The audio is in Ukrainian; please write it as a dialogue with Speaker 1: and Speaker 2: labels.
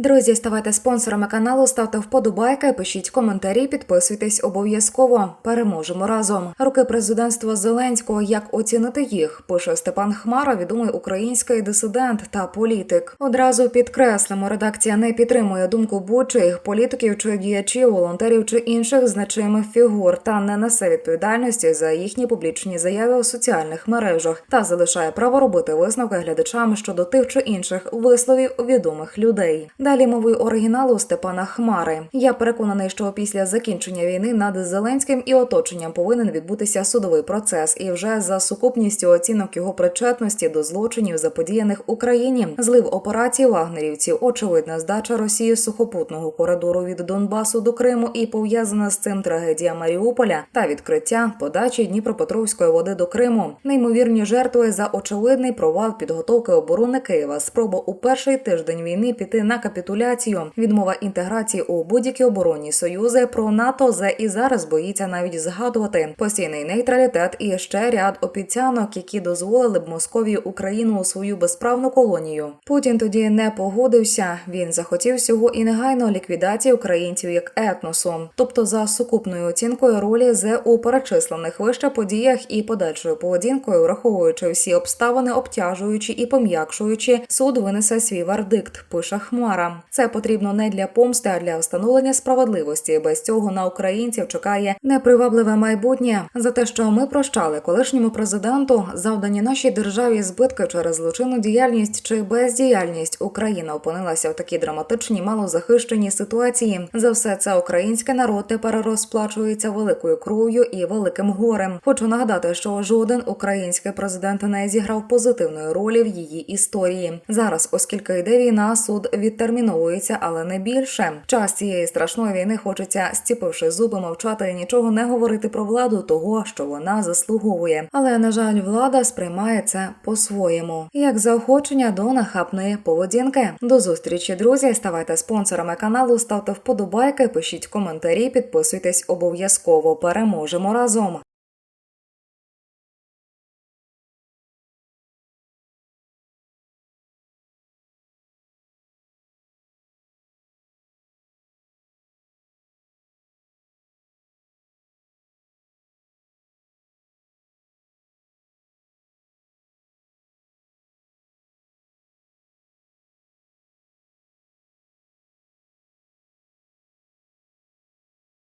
Speaker 1: Друзі, ставайте спонсорами каналу, ставте вподобайки, пишіть коментарі, підписуйтесь обов'язково. Переможемо разом. Роки президентства Зеленського. Як оцінити їх? Пише Степан Хмара, відомий український дисидент та політик. Одразу підкреслимо, редакція не підтримує думку будь-чиїх політиків чи діячів, волонтерів чи інших значимих фігур та не несе відповідальності за їхні публічні заяви у соціальних мережах та залишає право робити висновки глядачам щодо тих чи інших висловів відомих людей. Далі мовою оригіналу Степана Хмари. Я переконаний, що після закінчення війни над Зеленським і оточенням повинен відбутися судовий процес, і вже за сукупністю оцінок його причетності до злочинів, заподіяних Україні, злив операції вагнерівців, очевидна здача Росії сухопутного коридору від Донбасу до Криму і пов'язана з цим трагедія Маріуполя та відкриття подачі Дніпропетровської води до Криму. Неймовірні жертви за очевидний провал підготовки оборони Києва, спроба у перший тиждень війни піти на капітуляцію, відмова інтеграції у будь-які оборонні союзи про НАТО зе і зараз боїться навіть згадувати постійний нейтралітет і ще ряд обіцянок, які дозволили б Московії Україну у свою безправну колонію. Путін тоді не погодився. Він захотів всього і негайно ліквідації українців як етносу, тобто за сукупною оцінкою ролі зе у перечислених вище подіях і подальшою поведінкою, враховуючи всі обставини, обтяжуючи і пом'якшуючи, суд винесе свій вердикт. Пише Хмара. Це потрібно не для помсти, а для встановлення справедливості. Без цього на українців чекає непривабливе майбутнє за те, що ми прощали колишньому президенту, завдані нашій державі збитки через злочинну діяльність чи бездіяльність. Україна опинилася в такій драматичній, малозахищеній ситуації. За все це український народ тепер розплачується великою кров'ю і великим горем. Хочу нагадати, що жоден український президент не зіграв позитивної ролі в її історії. Зараз, оскільки йде війна, суд відтерміновується, але не більше. Час цієї страшної війни хочеться, стіпивши зуби, мовчати і нічого не говорити про владу того, що вона заслуговує. Але на жаль, влада сприймає це по-своєму, як заохочення до нахабної поведінки. До зустрічі, друзі. Ставайте спонсорами каналу, ставте вподобайки, пишіть коментарі, підписуйтесь обов'язково. Переможемо разом.